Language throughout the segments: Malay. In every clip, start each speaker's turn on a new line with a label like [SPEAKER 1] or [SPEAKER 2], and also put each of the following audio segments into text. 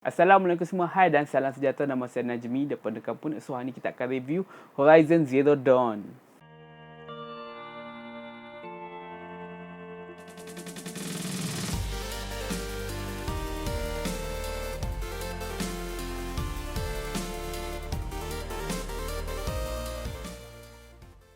[SPEAKER 1] Assalamualaikum semua, hai dan salam sejahtera. Nama saya Najmi. Daripada kampung So hari ni kita akan review Horizon Zero Dawn.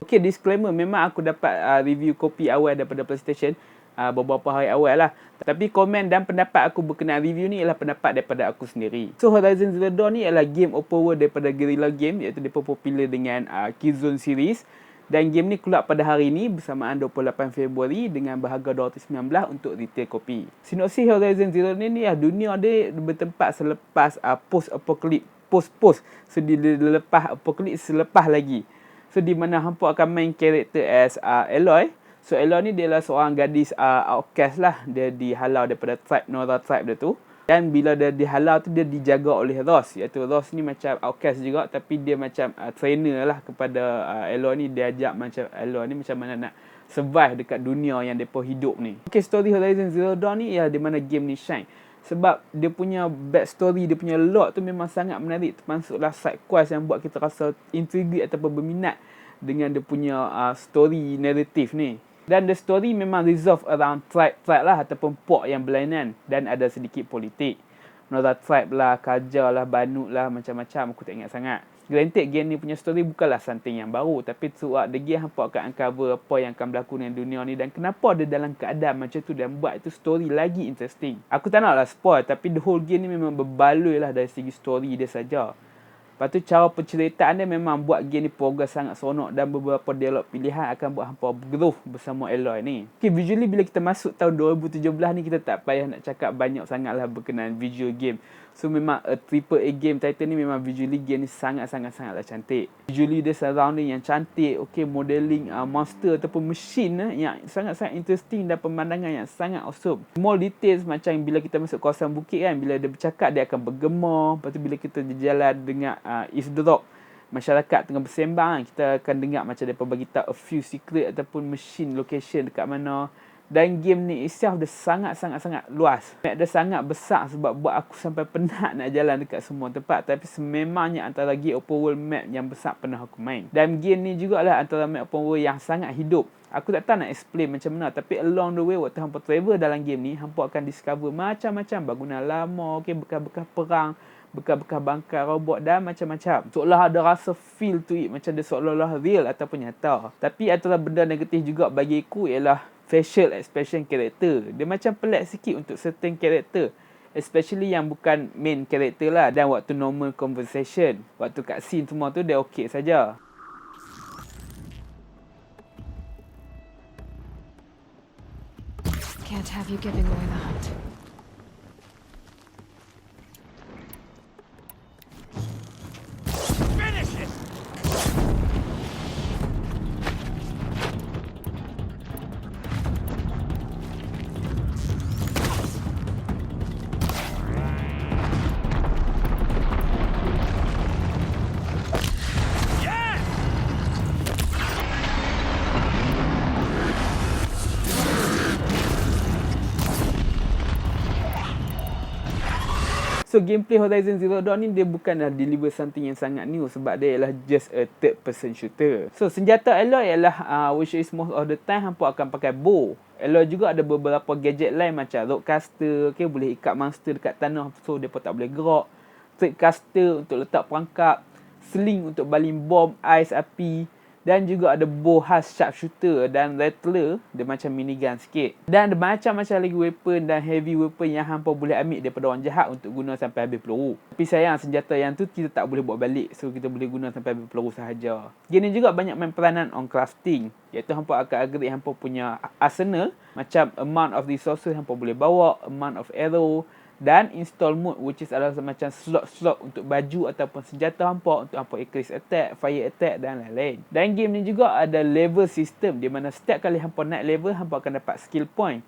[SPEAKER 1] Okay, disclaimer. Memang aku dapat uh, review kopi awal daripada PlayStation uh, beberapa hari awal lah. Tapi komen dan pendapat aku berkenaan review ni ialah pendapat daripada aku sendiri. So Horizon Zero Dawn ni adalah game open world daripada Guerrilla Game iaitu dia popular dengan uh, Killzone series. Dan game ni keluar pada hari ini bersamaan 28 Februari dengan berharga 219 untuk retail kopi. Sinopsis Horizon Zero ni ni lah dunia dia bertempat selepas uh, post apocalypse post-post so dia lepas apocalypse selepas lagi. So di mana hampa akan main karakter as uh, Aloy So Ella ni dia adalah seorang gadis uh, outcast lah. Dia dihalau daripada tribe Nora tribe dia tu. Dan bila dia dihalau tu dia dijaga oleh Ross. Iaitu Ross ni macam outcast juga tapi dia macam uh, trainer lah kepada uh, Ella ni. Dia ajak macam Ella ni macam mana nak survive dekat dunia yang mereka hidup ni. Okay, story Horizon Zero Dawn ni ya di mana game ni shine. Sebab dia punya backstory, dia punya lore tu memang sangat menarik. Termasuklah side quest yang buat kita rasa intrigued ataupun berminat dengan dia punya uh, story narrative ni. Dan the story memang resolve around tribe-tribe lah ataupun pok yang berlainan dan ada sedikit politik. Nora tribe lah, Kaja lah, Banut lah, macam-macam aku tak ingat sangat. Granted game ni punya story bukanlah something yang baru tapi throughout the game hampa akan uncover apa yang akan berlaku dengan dunia ni dan kenapa dia dalam keadaan macam tu dan buat itu story lagi interesting. Aku tak nak lah spoil tapi the whole game ni memang berbaloi lah dari segi story dia saja. Lepas tu cara penceritaan dia memang buat game ni progress sangat seronok dan beberapa dialog pilihan akan buat hampa bergeruh bersama Aloy ni. Okay, visually bila kita masuk tahun 2017 ni kita tak payah nak cakap banyak sangat lah berkenaan visual game. So memang a triple A game title ni memang visually game ni sangat-sangat-sangatlah cantik. Visually dia surrounding yang cantik, okay modeling uh, monster ataupun machine uh, yang sangat-sangat interesting dan pemandangan yang sangat awesome. Small details macam bila kita masuk kawasan bukit kan, bila dia bercakap dia akan bergema. Lepas tu bila kita berjalan dengan uh, eavesdrop, masyarakat tengah bersembang kita akan dengar macam dia bagi tahu a few secret ataupun machine location dekat mana. Dan game ni itself dia sangat-sangat-sangat luas. Map dia sangat besar sebab buat aku sampai penat nak jalan dekat semua tempat. Tapi sememangnya antara game open world map yang besar pernah aku main. Dan game ni juga lah antara map open world yang sangat hidup. Aku tak tahu nak explain macam mana. Tapi along the way waktu hampa travel dalam game ni, hampa akan discover macam-macam bangunan lama, okay, bekas-bekas perang, bekas-bekas bangkai robot dan macam-macam. Seolah ada rasa feel to it macam dia seolah-olah real ataupun nyata. Tapi antara benda negatif juga bagi aku ialah facial expression character. Dia macam pelik sikit untuk certain character. Especially yang bukan main character lah. Dan waktu normal conversation. Waktu kat scene semua tu dia okey saja. Can't have you giving away the hunt. So gameplay Horizon Zero Dawn ni dia bukanlah deliver something yang sangat new sebab dia ialah just a third person shooter. So senjata Aloy ialah uh, which is most of the time hampa akan pakai bow. Aloy juga ada beberapa gadget lain macam roadcaster, okay, boleh ikat monster dekat tanah so dia pun tak boleh gerak. Threadcaster untuk letak perangkap, sling untuk baling bom, ais, api, dan juga ada bow khas sharpshooter dan rattler dia macam minigun sikit. Dan ada macam-macam lagi weapon dan heavy weapon yang hampa boleh ambil daripada orang jahat untuk guna sampai habis peluru. Tapi sayang senjata yang tu kita tak boleh buat balik. So kita boleh guna sampai habis peluru sahaja. Gini juga banyak main peranan on crafting. Iaitu hampa akan upgrade hampa punya arsenal. Macam amount of resources hampa boleh bawa amount of arrow dan install mode which is adalah semacam slot-slot untuk baju ataupun senjata hampa untuk hampa increase attack, fire attack dan lain-lain. Dan game ni juga ada level system di mana setiap kali hampa naik level hampa akan dapat skill point.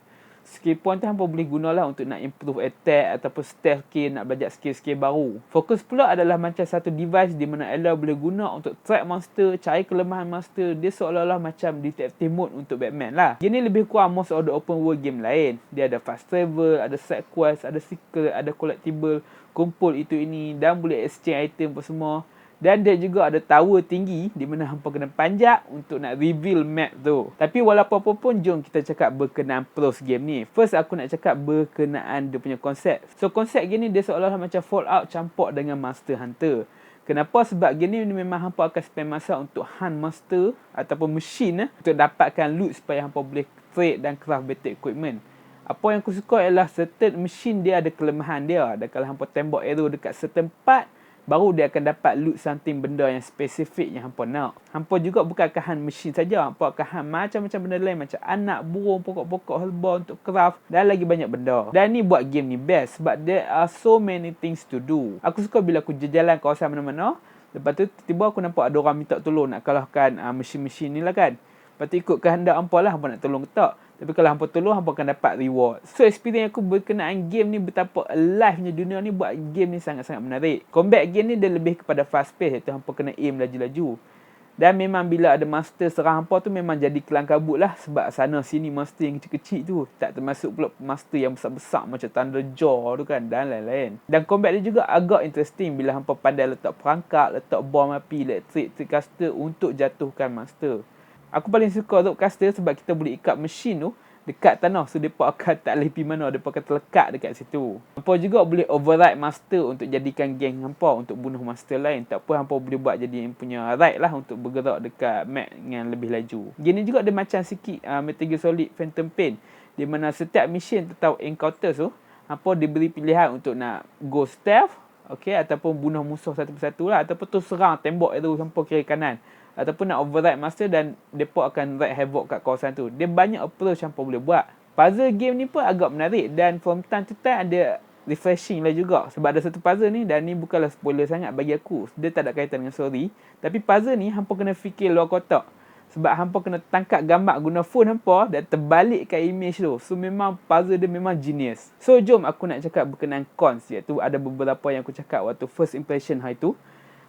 [SPEAKER 1] Skill point tu hampa boleh gunalah untuk nak improve attack ataupun stealth skill, nak belajar skill-skill baru. Fokus pula adalah macam satu device di mana Ella boleh guna untuk track monster, cari kelemahan monster. Dia seolah-olah macam detective mode untuk Batman lah. Gini lebih kurang most of the open world game lain. Dia ada fast travel, ada side quest, ada secret, ada collectible, kumpul itu ini dan boleh exchange item apa semua. Dan dia juga ada tower tinggi di mana hampa kena panjat untuk nak reveal map tu. Tapi walaupun apa pun, jom kita cakap berkenaan pros game ni. First aku nak cakap berkenaan dia punya konsep. So konsep game ni dia seolah-olah macam Fallout campur dengan Monster Hunter. Kenapa? Sebab game ni memang hampa akan spend masa untuk hunt monster ataupun machine eh, untuk dapatkan loot supaya hampa boleh trade dan craft better equipment. Apa yang aku suka ialah certain machine dia ada kelemahan dia. Dan kalau hampa tembak arrow dekat certain part, baru dia akan dapat loot something benda yang spesifik yang hampa nak. Hampa juga bukan akan hunt mesin saja, hampa akan hunt macam-macam benda lain macam anak, burung, pokok-pokok, herba untuk craft dan lagi banyak benda. Dan ni buat game ni best sebab there are so many things to do. Aku suka bila aku jalan kawasan mana-mana, lepas tu tiba-tiba aku nampak ada orang minta tolong nak kalahkan uh, mesin-mesin ni lah kan. Lepas tu ikut kehendak hampa lah hampa nak tolong ke tak. Tapi kalau hampa tolong, hampa akan dapat reward. So, experience aku berkenaan game ni betapa alive-nya dunia ni buat game ni sangat-sangat menarik. Combat game ni dia lebih kepada fast pace, iaitu hampa kena aim laju-laju. Dan memang bila ada master serang hampa tu memang jadi kelang kabut lah sebab sana sini master yang kecil-kecil tu. Tak termasuk pula master yang besar-besar macam Thunder Jaw tu kan dan lain-lain. Dan combat dia juga agak interesting bila hampa pandai letak perangkap, letak bom api, elektrik, trickcaster untuk jatuhkan master. Aku paling suka rope caster sebab kita boleh ikat mesin tu dekat tanah. So, mereka akan tak boleh pergi mana. Mereka akan terlekat dekat situ. Mereka juga boleh override master untuk jadikan geng hampa untuk bunuh master lain. Tak apa hampa boleh buat jadi yang punya ride lah untuk bergerak dekat map yang lebih laju. Gini juga ada macam sikit uh, Metal Gear Solid Phantom Pain. Di mana setiap mission atau encounter tu, hampa diberi pilihan untuk nak go stealth. Okay, ataupun bunuh musuh satu persatu lah. Ataupun tu serang tembok itu hampa kiri kanan ataupun nak override master dan depa akan wreak havoc kat kawasan tu. Dia banyak approach yang boleh buat. Puzzle game ni pun agak menarik dan from time to time ada refreshing lah juga. Sebab ada satu puzzle ni dan ni bukanlah spoiler sangat bagi aku. Dia tak ada kaitan dengan story. Tapi puzzle ni hampa kena fikir luar kotak. Sebab hampa kena tangkap gambar guna phone hampa dan terbalikkan image tu. So memang puzzle dia memang genius. So jom aku nak cakap berkenaan cons iaitu ada beberapa yang aku cakap waktu first impression hari tu.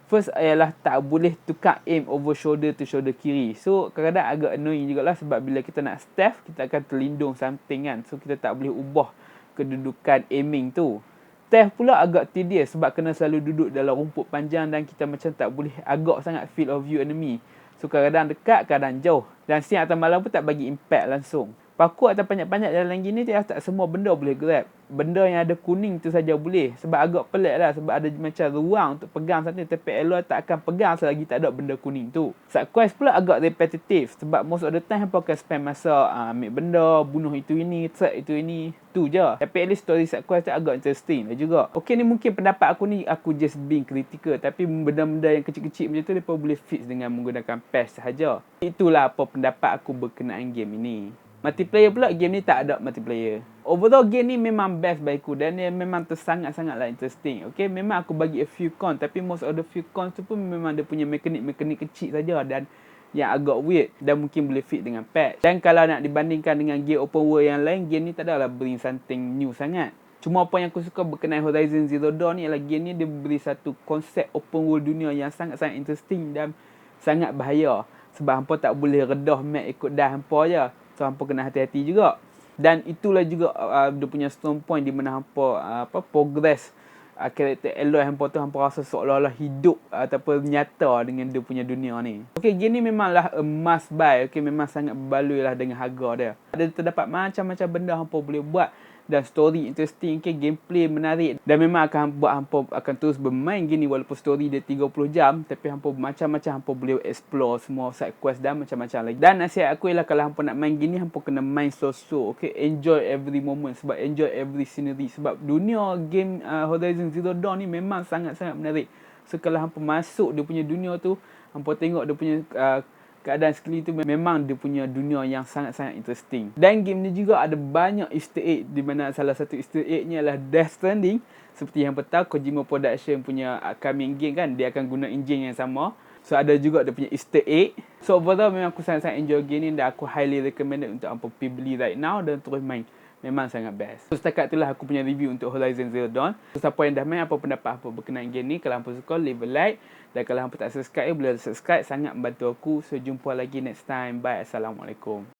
[SPEAKER 1] First ialah tak boleh tukar aim over shoulder to shoulder kiri. So kadang-kadang agak annoying jugalah sebab bila kita nak stealth, kita akan terlindung something kan. So kita tak boleh ubah kedudukan aiming tu. Stealth pula agak tedious sebab kena selalu duduk dalam rumput panjang dan kita macam tak boleh agak sangat field of view enemy. So kadang-kadang dekat, kadang jauh. Dan siang atau malam pun tak bagi impact langsung. Paku atau panjat-panjat dalam gini dia tak semua benda boleh grab. Benda yang ada kuning tu saja boleh. Sebab agak pelik lah. Sebab ada macam ruang untuk pegang satu. Tapi Aloy tak akan pegang selagi tak ada benda kuning tu. Sub quest pula agak repetitif. Sebab most of the time hampa akan spend masa uh, ambil benda, bunuh itu ini, track itu ini. Tu je. Tapi at least story sub quest tu agak interesting lah juga. Okay ni mungkin pendapat aku ni aku just being critical. Tapi benda-benda yang kecil-kecil macam tu mereka boleh fix dengan menggunakan patch sahaja. Itulah apa pendapat aku berkenaan game ini. Multiplayer pula game ni tak ada multiplayer. Overall game ni memang best bagiku dan dia memang tersangat-sangatlah interesting. Okay, memang aku bagi a few con tapi most of the few cons tu pun memang dia punya mekanik-mekanik kecil saja dan yang agak weird dan mungkin boleh fit dengan patch. Dan kalau nak dibandingkan dengan game open world yang lain, game ni tak adalah bring something new sangat. Cuma apa yang aku suka berkenaan Horizon Zero Dawn ni ialah game ni dia beri satu konsep open world dunia yang sangat-sangat interesting dan sangat bahaya. Sebab hampa tak boleh redah map ikut dah hampa je. So hampa kena hati-hati juga. Dan itulah juga uh, dia punya strong point di mana hampa uh, apa progress uh, karakter Aloy hampa tu hampa rasa seolah-olah hidup uh, ataupun nyata dengan dia punya dunia ni. Okey, game ni memanglah a must buy. Okey, memang sangat berbaloi lah dengan harga dia. Ada terdapat macam-macam benda hampa boleh buat dan story interesting ke gameplay menarik dan memang akan buat hampa akan terus bermain gini walaupun story dia 30 jam tapi hampa macam-macam hampa boleh explore semua side quest dan macam-macam lagi. Dan nasihat aku ialah kalau hampa nak main gini hampa kena main so-so okay? Enjoy every moment sebab enjoy every scenery. Sebab dunia game uh, Horizon Zero Dawn ni memang sangat-sangat menarik. So kalau hampa masuk dia punya dunia tu hampa tengok dia punya uh, keadaan sekeliling tu memang dia punya dunia yang sangat-sangat interesting. Dan game ni juga ada banyak easter egg di mana salah satu easter eggnya adalah Death Stranding. Seperti yang petang Kojima Production punya upcoming game kan, dia akan guna engine yang sama. So ada juga dia punya easter egg. So overall memang aku sangat-sangat enjoy game ni dan aku highly recommended untuk apa pergi beli right now dan terus main. Memang sangat best. So, setakat itulah aku punya review untuk Horizon Zero Dawn. So, siapa yang dah main, apa pendapat apa berkenaan game ni, kalau hampa suka, leave a like. Dan kalau hampa tak subscribe, boleh subscribe. Sangat membantu aku. So, jumpa lagi next time. Bye. Assalamualaikum.